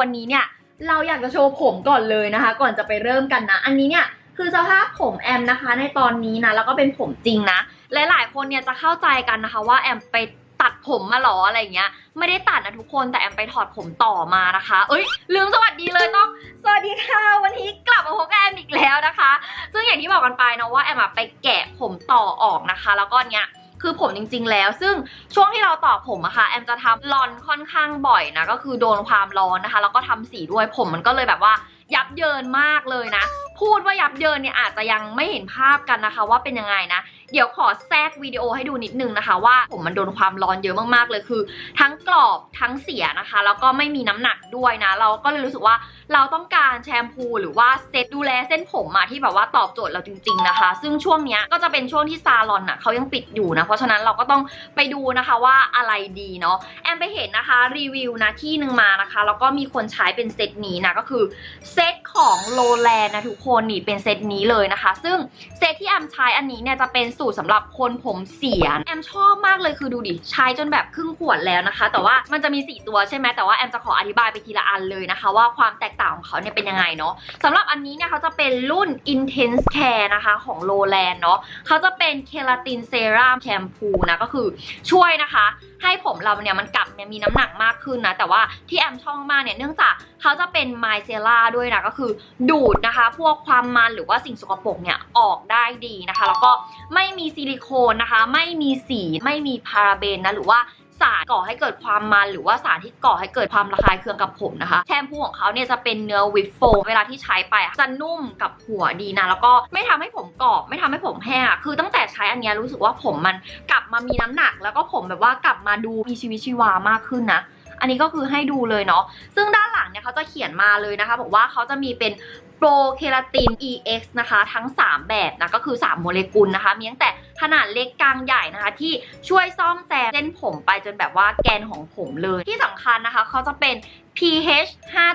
วันนี้เนี่ยเราอยากจะโชว์ผมก่อนเลยนะคะ ก่อนจะไปเริ่มกันนะ อันนี้เนี่ยคือสภาพผมแอมนะคะ ในตอนนี้นะแล้วก็เป็นผมจริงนะหลายๆคนเนี่ยจะเข้าใจกันนะคะ ว่าแอมไปตัดผมมาหรออะไรเงี้ย ไม่ได้ตัดนะทุกคนแต่แอมไปถอดผมต่อมานะคะ เอ้ยลืมสวัสดีเลยต้องสวัสดีค่ะวันนี้กลับมาพบกับแอมอีกแล้วนะคะ ซึ่งอย่างที่บอกกันไปนะว่าแอมไปแกะผมต่อออกนะคะ แล้วก็เนี้ย คือผมจริง ๆ แล้ว ซึ่งช่วงที่เราต่อผมอะค่ะแอมจะทำลอนค่อนข้างบ่อยนะก็คือโดนความร้อนนะคะ แล้วก็ทำสีด้วยผมมันก็เลยแบบว่ายับเยินมากเลยนะ พูดว่ายับเยินเนี่ยอาจจะยังไม่เห็นภาพกันนะคะ ว่าเป็นยังไงนะ เดี๋ยวขอแทรกวิดีโอให้ดูนิดนึงนะคะ ว่าผมมันโดนความร้อนเยอะมากๆเลยคือ ทั้งกรอบทั้งเสียนะคะ แล้วก็ไม่มีน้ำหนักด้วยนะ เราก็เลยรู้สึกว่าเราต้องการแชมพูหรือว่าเซตดูแลเส้นผมมาที่แบบว่าตอบโจทย์เราจริง ๆนะคะ ซึ่งช่วงเนี้ยก็จะเป็นช่วงที่ซาลอนอะเขายังปิดอยู่นะเพราะฉะนั้นเราก็ต้องไปดูนะคะว่าอะไรดีเนาะแอมไปเห็นนะคะรีวิวนะที่หนึ่งมานะคะแล้วก็มีคนใช้เป็นเซตนี้นะก็คือเซตของโลแลนนะทุกคนนี่เป็นเซตนี้เลยนะคะ ซึ่งเซตที่แอมใช้อันนี้เนี่ยจะเป็นสูตรสำหรับคนผมเสียแอมชอบมากเลยคือดูดิใช้จนแบบครึ่งขวดแล้วนะคะ แต่ว่ามันจะมี 4 ตัวใช่ไหมแต่ว่าแอมจะขออธิบายไปทีละอันเลยนะคะ ว่าความแตกต่างของเขาเนี่ยเป็นยังไงเนาะสำหรับอันนี้เนี่ยเขาจะเป็นรุ่น Intense Care นะคะของโลแลนเนาะเขาจะเป็นเคลาตินเซรั่มแชมพูนะก็คือช่วยนะคะให้ผมเราเนี่ยมันกลับเนี่ยมีน้ำหนักมากขึ้นนะ แต่ว่าที่แอมชอบมากเนี่ยเนื่องจากเขาจะเป็นไมเซล่าด้วยนะก็คือดูดนะคะ พวกความมันหรือว่าสิ่งสกปรกเนี่ยออกได้ดีนะคะ แล้วก็ไม่มีซิลิโคนนะคะ ไม่มีสีไม่มีพาราเบนนะหรือว่า สารก่อให้เกิดความมันหรือว่าสารที่ก่อให้เกิดความระคายเคืองกับผมนะคะแชมพูของเขาเนี่ยจะเป็นเนื้อวิปโฟเวลาที่ใช้ไปอะจะนุ่มกับหัวดีนะ แล้วก็ไม่ทำให้ผมกรอบ ไม่ทำให้ผมแห้งอะคือตั้งแต่ใช้อันนี้รู้สึกว่าผมมันกลับมามีน้ำหนัก แล้วก็ผมแบบว่ากลับมาดูมีชีวิตชีวามากขึ้นนะอันนี้ก็คือให้ดูเลยเนาะ ซึ่งด้านหลังเนี่ยเขาจะเขียนมาเลยนะคะ บอกว่าเขาจะมีเป็น โปรเคลาติน EX นะคะ ทั้ง 3 แบบนะก็คือ 3 โมเลกุลนะคะ มีตั้งแต่ขนาดเล็กกลางใหญ่นะคะ ที่ช่วยซ่อมแซมเส้นผมไปจนแบบว่าแกนของผมเลย ที่สำคัญนะคะเขาจะเป็น pH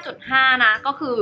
5.5 นะ ก็คือ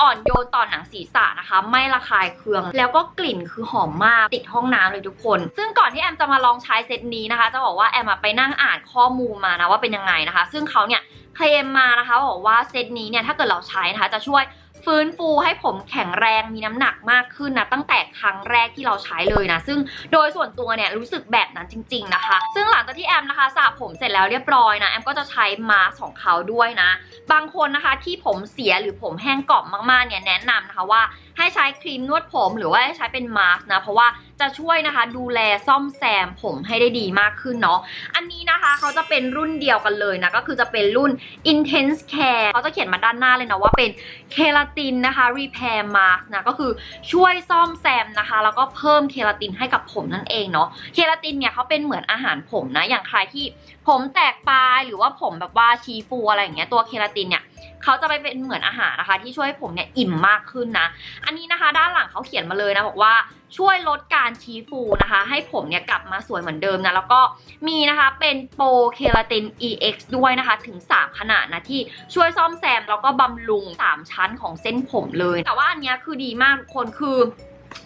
อ่อนโยนต่อหนังศีรษะนะคะ ไม่ระคายเคือง แล้วก็กลิ่นคือหอมมาก ติดห้องน้ำเลยทุกคน ซึ่งก่อนที่แอมจะมาลองใช้เซตนี้นะคะ จะบอกว่าแอมไปนั่งอ่านข้อมูลมานะว่าเป็นยังไงนะคะ ซึ่งเขาเนี่ยเคลมมานะคะบอกว่าเซตนี้เนี่ยถ้าเกิดเราใช้นะคะจะช่วย ฟื้นฟูให้ผมแข็งแรงมีน้ำหนักมากขึ้นนะตั้งแต่ครั้งแรกที่เราใช้เลยนะซึ่งโดยส่วนตัวเนี่ยรู้สึกแบบนั้นจริง ๆนะคะ ซึ่งหลังจากที่แอมนะคะสระผมเสร็จแล้วเรียบร้อยนะแอมก็จะใช้มาสก์ของเขาด้วยนะ บางคนนะคะที่ผมเสียหรือผมแห้งกรอบมากๆเนี่ยแนะนำนะคะว่าให้ใช้ครีมนวดผมหรือว่าให้ใช้เป็นมาสก์นะเพราะว่าจะช่วยนะคะ ดูแลซ่อมแซมผมให้ได้ดีมากขึ้นเนาะอันนี้นะคะเขาจะเป็นรุ่นเดียวกันเลยนะ ก็คือจะเป็นรุ่น Intense Care เขาจะเขียนมาด้านหน้าเลยนะว่าเป็นเคลาตินนะคะ Repair Mask นะก็คือช่วยซ่อมแซมนะคะ แล้วก็เพิ่มเคลาตินให้กับผมนั่นเองเนาะเคลาตินเนี่ยเขาเป็นเหมือนอาหารผมนะอย่างใครที่ผมแตกปลายหรือว่าผมแบบว่าชีฟูอะไรอย่างเงี้ยตัวเคลาตินเนี่ย เขาจะไปเป็นเหมือนอาหารนะคะ ที่ช่วยให้ผมเนี่ยอิ่มมากขึ้นนะ อันนี้นะคะ ด้านหลังเขาเขียนมาเลยนะบอกว่าช่วยลดการชี้ฟูนะคะ ให้ผมเนี่ยกลับมาสวยเหมือนเดิมนะ แล้วก็มีนะคะเป็นโปรเคลาติน EX ด้วยนะคะ ถึง 3 ขนาดนะ ที่ช่วยซ่อมแซม แล้วก็บำรุง 3 ชั้นของเส้นผมเลย แต่ว่าอันนี้คือดีมากทุกคนคือ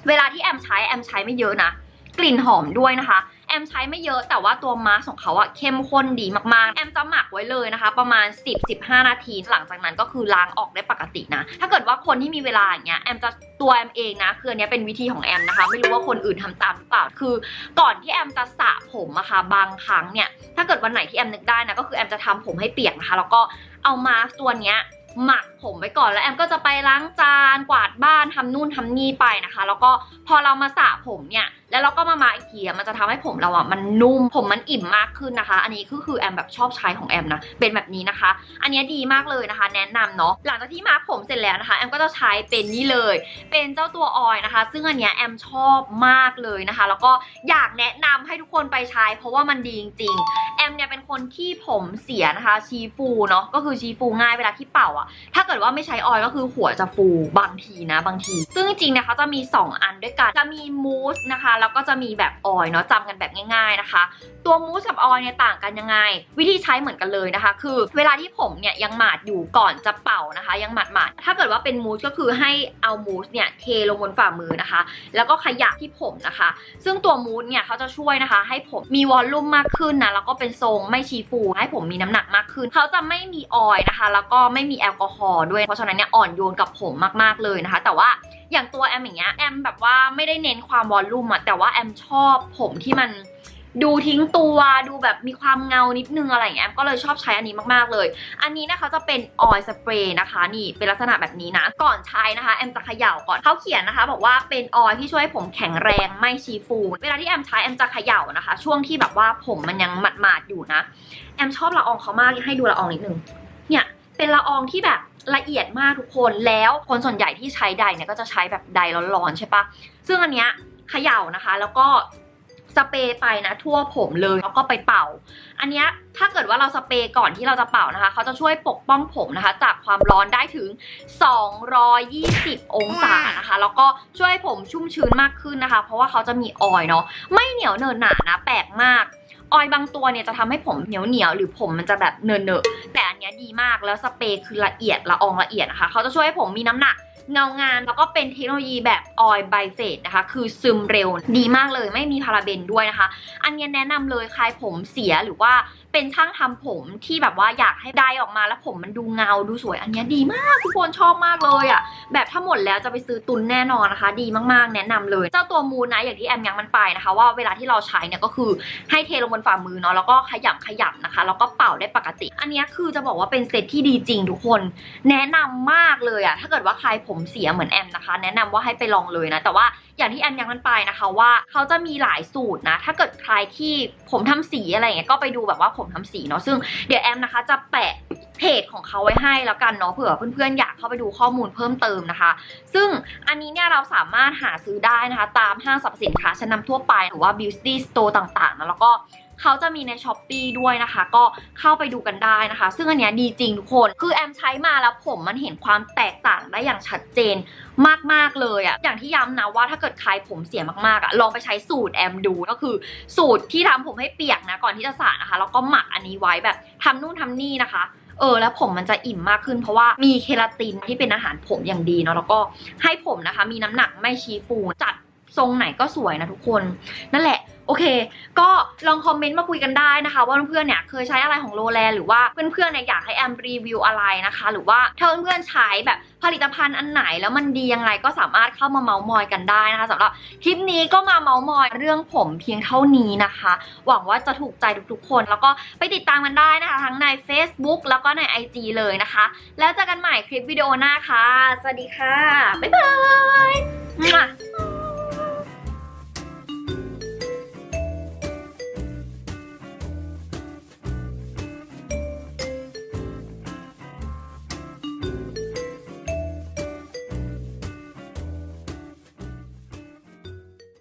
เวลาที่แอมใช้แอมใช้ไม่เยอะนะ กลิ่นหอมด้วยนะคะ แอมใช้ไม่เยอะแต่ว่าตัวมาสก์ของเขาอะเข้มข้นดีมากๆ แอมจะหมักไว้เลยนะคะ ประมาณ 10-15 นาที หลังจากนั้นก็คือล้างออกได้ปกตินะ ถ้าเกิดว่าคนที่มีเวลาอย่างเงี้ยแอมจะตัวแอมเองนะคืออันนี้เป็นวิธีของแอมนะคะ ไม่รู้ว่าคนอื่นทำตามหรือเปล่าคือ ก่อนที่แอมจะสระผมอะค่ะบางครั้งเนี่ยถ้าเกิดวันไหนที่แอมนึกได้นะก็คือแอมจะทำผมให้เปียกนะคะ แล้วก็เอามาสก์ตัวเนี้ยหมักผมไว้ก่อนแล้วแอมก็จะไปล้างจานกวาดบ้านทำนู่นทำนี่ไปนะคะ แล้วก็พอเรามาสระผมเนี่ย แล้วเราก็มามาอีกทีมันจะทำให้ผมเราอะมันนุ่มผมมันอิ่มมากขึ้นนะคะ อันนี้คือคือแอมแบบชอบใช้ของแอมนะเป็นแบบนี้นะคะ อันนี้ดีมากเลยนะคะ แนะนำเนาะหลังจากที่มาผมเสร็จแล้วนะคะแอมก็จะใช้เป็นนี่เลย เป็นเจ้าตัวออยนะคะ ซึ่งอันเนี้ยแอมชอบมากเลยนะคะ แล้วก็อยากแนะนำให้ทุกคนไปใช้ เพราะว่ามันดีจริงๆแอมเนี่ยเป็นคนที่ผมเสียนะคะชีฟูเนาะก็คือชีฟูง่ายเวลาที่เป่าอะถ้าเกิดว่าไม่ใช้ออยก็คือหัวจะฟูบางทีนะบางทีทีซึ่งจริงๆเนี่ยเขาจะมี 2 อันด้วยกันจะมีมูสนะคะแล้วก็จะมีแบบออยเนาะจำกันแบบง่ายๆนะคะ ตัวมูสกับออยเนี่ยต่างกันยังไง วิธีใช้เหมือนกันเลยนะคะ คือเวลาที่ผมเนี่ยยังหมาดอยู่ก่อนจะเป่านะคะ ยังหมาดหมาดๆถ้าเกิดว่าเป็นมูสก็คือให้เอามูสเนี่ยเทลงบนฝ่ามือนะคะ แล้วก็ขยับที่ผมนะคะ ซึ่งตัวมูสเนี่ยเขาจะช่วยนะคะ ให้ผมมีวอลลุ่มมากขึ้นนะแล้วก็เป็นทรงไม่ชีฟูให้ผมมีน้ำหนักมากขึ้นเขาจะไม่มีออยนะคะ แล้วก็ไม่มีแอลกอฮอล์ด้วยเพราะฉะนั้นเนี่ยอ่อนโยนกับผมมากๆเลยนะคะ แต่ว่า อย่างตัวแอมอย่างเงี้ยแอมแบบว่าไม่ได้เน้นความวอลลุ่มอะแต่ว่าแอมชอบผมที่มันดูทิ้งตัวดูแบบมีความเงานิดนึงอะไรอย่างเงี้ยแอมก็เลยชอบใช้อันนี้มากๆเลย อันนี้นะคะจะเป็นออยล์สเปรย์นะคะ นี่เป็นลักษณะแบบนี้นะ ก่อนใช้นะคะแอมจะเขย่าก่อนเขาเขียนนะคะ บอกว่าเป็นออยล์ที่ช่วยให้ผมแข็งแรงไม่ชีฟูเวลาที่แอมใช้แอมจะเขย่านะคะ ช่วงที่แบบว่าผมมันยังหมาดๆอยู่นะแอมชอบละอองเขามากให้ดูละอองนิดนึง เป็นละอองที่แบบละเอียดมากทุกคนแล้วคนส่วนใหญ่ที่ใช้ไดเนี่ยก็จะใช้แบบไดร้อนๆใช่ปะซึ่งอันเนี้ยเขย่านะคะ แล้วก็สเปรย์ไปนะทั่วผมเลยแล้วก็ไปเป่า อันเนี้ยถ้าเกิดว่าเราสเปรย์ก่อนที่เราจะเป่านะคะ เขาจะช่วยปกป้องผมนะคะ จากความร้อนได้ถึง 220 องศานะคะ แล้วก็ช่วยให้ผมชุ่มชื้นมากขึ้นนะคะ เพราะว่าเขาจะมีออยเนาะไม่เหนียวเนินหนานะแปลกมาก ออยบางตัวเนี่ยจะทำให้ผมเหนียวเหนียวหรือผมมันจะแบบเนอะเนอะแต่อันเนี้ยดีมากแล้วสเปรย์คือละเอียดละอองละเอียดนะคะเขาจะช่วยให้ผมมีน้ำหนัก เงางามแล้วก็เป็นเทคโนโลยีแบบออยล์ไบเฟสนะคะ คือซึมเร็วดีมากเลย ไม่มีพาราเบนด้วยนะคะ อันเนี้ยแนะนำเลยใครผมเสียหรือว่าเป็นช่างทำผมที่แบบว่าอยากให้ได้ออกมาแล้วผมมันดูเงาดูสวย อันเนี้ยดีมากทุกคนชอบมากเลยอะ่ะแบบถ้าหมดแล้วจะไปซื้อตุนแน่นอนนะคะ ดีมากๆ แนะนำเลย เจ้าตัวมูนนะอย่างที่แอมยังมันไปนะคะ ว่าเวลาที่เราใช้เนี่ยก็คือให้เทลงบนฝ่ามือเนาะแล้วก็ขยำขยำนะคะแล้วก็เป่าได้ปกติ อันเนี้ยคือจะบอกว่าเป็นเซตที่ดีจริงทุกคน แนะนำมากเลยอะถ้าเกิดว่าใครผมเสียเหมือนแอมนะคะ แนะนำว่าให้ไปลองเลยนะ แต่ว่าอย่างที่แอมยังมันไปนะคะว่าเขาจะมีหลายสูตรนะ ถ้าเกิดใครที่ผมทำสีอะไรอย่างเงี้ยก็ไปดูแบบว่าผมทำสีเนาะซึ่งเดี๋ยวแอมนะคะจะแปะเพจของเขาไว้ให้แล้วกันเนาะเผื่อเพื่อนๆอยากเข้าไปดูข้อมูลเพิ่มเติมนะคะ ซึ่งอันนี้เนี่ยเราสามารถหาซื้อได้นะคะ ตามห้างสรรพสินค้าชั้นนำทั่วไปหรือว่า beauty store ต่างๆนะแล้วก็ เขาจะมีใน s h อ p e e ด้วยนะคะ ก็เข้าไปดูกันได้นะคะ ซึ่งอันเนี้ยดีจริงทุกคน คือแอมใช้มาแล้วผมมันเห็นความแตกต่างได้อย่างชัดเจนมากๆเลยอะอย่างที่ย้ำนะว่าถ้าเกิดใครผมเสียมากๆอะลองไปใช้สูตรแอมดูก็คือ สูตรที่ทำผมให้เปียกนะก่อนที่จะสระนะคะแล้วก็หมักอันนี้ไว้แบบทำนู่นทำนี่นะคะเออแล้วผมมันจะอิ่มมากขึ้นเพราะว่ามีเคราตินที่เป็นอาหารผมอย่างดีเนาะแล้วก็ให้ผมนะคะ มีน้ำหนักไม่ชี้ฟูจัดทรงไหนก็สวยนะทุกคน นั่นแหละ โอเค ก็ลองคอมเมนต์มาคุยกันได้นะคะ ว่าเพื่อนๆเนี่ยเคยใช้อะไรของโลแลนหรือว่าเพื่อนๆเนี่ยอยากให้แอมรีวิวอะไรนะคะ หรือว่าถ้าเพื่อนๆใช้แบบผลิตภัณฑ์อันไหนแล้วมันดียังไงก็สามารถเข้ามาเมาส์มอยกันได้นะคะสำหรับคลิปนี้ก็มาเมาส์มอยเรื่องผมเพียงเท่านี้นะคะ หวังว่าจะถูกใจทุกๆ คน แล้วก็ไปติดตามกันได้นะคะ ทั้งใน Facebook แล้วก็ใน IG เลยนะคะ แล้วเจอกันใหม่คลิปวิดีโอหน้าค่ะ สวัสดีค่ะ บ๊ายบาย